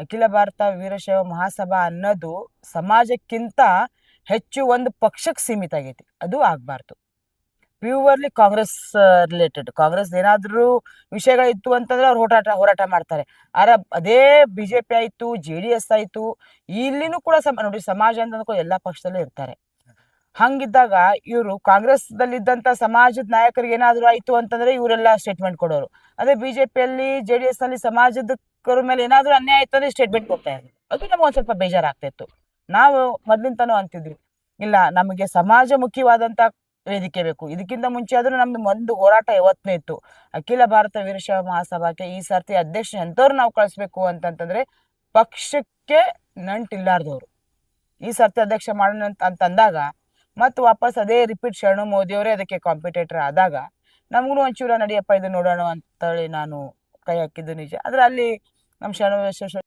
ಅಖಿಲ ಭಾರತ ವೀರಶೈವ ಮಹಾಸಭಾ ಅನ್ನೋದು ಸಮಾಜಕ್ಕಿಂತ ಹೆಚ್ಚು ಒಂದು ಪಕ್ಷಕ್ಕೆ ಸೀಮಿತ ಆಗೈತಿ. ಅದು ಆಗ್ಬಾರ್ದು. ಪ್ಯೂವರ್ಲಿ ಕಾಂಗ್ರೆಸ್ ರಿಲೇಟೆಡ್ ಕಾಂಗ್ರೆಸ್ ಏನಾದರೂ ವಿಷಯಗಳಿತ್ತು ಅಂತಂದ್ರೆ ಅವ್ರು ಹೋರಾಟ ಹೋರಾಟ ಮಾಡ್ತಾರೆ. ಆರ ಅದೇ ಬಿಜೆಪಿ ಆಯಿತು ಜೆ ಡಿ ಎಸ್ ಆಯಿತು, ಇಲ್ಲಿನೂ ಕೂಡ ಸಮ, ನೋಡಿ ಸಮಾಜ ಅಂತ ಎಲ್ಲ ಎಲ್ಲಾ ಪಕ್ಷದಲ್ಲೂ ಇರ್ತಾರೆ. ಹಂಗಿದ್ದಾಗ ಇವರು ಕಾಂಗ್ರೆಸ್ದಲ್ಲಿದ್ದಂತ ಸಮಾಜದ ನಾಯಕರಿಗೆ ಏನಾದ್ರು ಆಯ್ತು ಅಂತಂದ್ರೆ ಇವರೆಲ್ಲ ಸ್ಟೇಟ್ಮೆಂಟ್ ಕೊಡೋರು. ಅದೇ ಬಿಜೆಪಿಯಲ್ಲಿ ಜೆ ಡಿ ಎಸ್ನಲ್ಲಿ ಸಮಾಜದ ಸಮಾಜದಕ್ಕರ ಮೇಲೆ ಏನಾದ್ರು ಅನ್ಯಾಯ ಆಯ್ತು ಅಂದ್ರೆ ಸ್ಟೇಟ್ಮೆಂಟ್ ಕೊಡ್ತಾ ಇದ್ರು. ಅದು ನಮಗೆ ಒಂದ್ ಸ್ವಲ್ಪ ಬೇಜಾರಾಗ್ತಿತ್ತು ನಾವು ಮೊದಲಿಂದನೂ ಅಂತಿದ್ವಿ, ಇಲ್ಲ ನಮಗೆ ಸಮಾಜಮುಖಿವಾದಂತ ವೇದಿಕೆ ಬೇಕು. ಇದಕ್ಕಿಂತ ಮುಂಚೆ ಆದ್ರೂ ನಮ್ದು ಒಂದು ಹೋರಾಟ ಯಾವತ್ತೂ ಇತ್ತು. ಅಖಿಲ ಭಾರತ ವೀರಶೈವ ಮಹಾಸಭಾಕ್ಕೆ ಈ ಸರ್ತಿ ಅಧ್ಯಕ್ಷ ಎಂತವ್ರು ನಾವು ಕಳಿಸ್ಬೇಕು ಅಂತಂತಂದ್ರೆ ಪಕ್ಷಕ್ಕೆ ನಂಟಿಲ್ಲಾರ್ದವ್ರು. ಈ ಸರ್ತಿ ಅಧ್ಯಕ್ಷ ಮಾಡೋಣ ಅಂತ ಅಂತಂದಾಗ ಮತ್ತೆ ವಾಪಸ್ ಅದೇ ರಿಪೀಟ್ ಶರಣು ಮೋದಿ ಅವರೇ ಅದಕ್ಕೆ ಕಾಂಪಿಟೇಟರ್ ಆದಾಗ ನಮಗೂ ಒಂಚೂರ ನಡಿಯಪ್ಪ ಇದು ನೋಡೋಣ ಅಂತೇಳಿ ನಾನು ಕೈ ಹಾಕಿದ್ದು ನಿಜ. ಆದ್ರೆ ಅಲ್ಲಿ ನಮ್ಮ ಶರಣು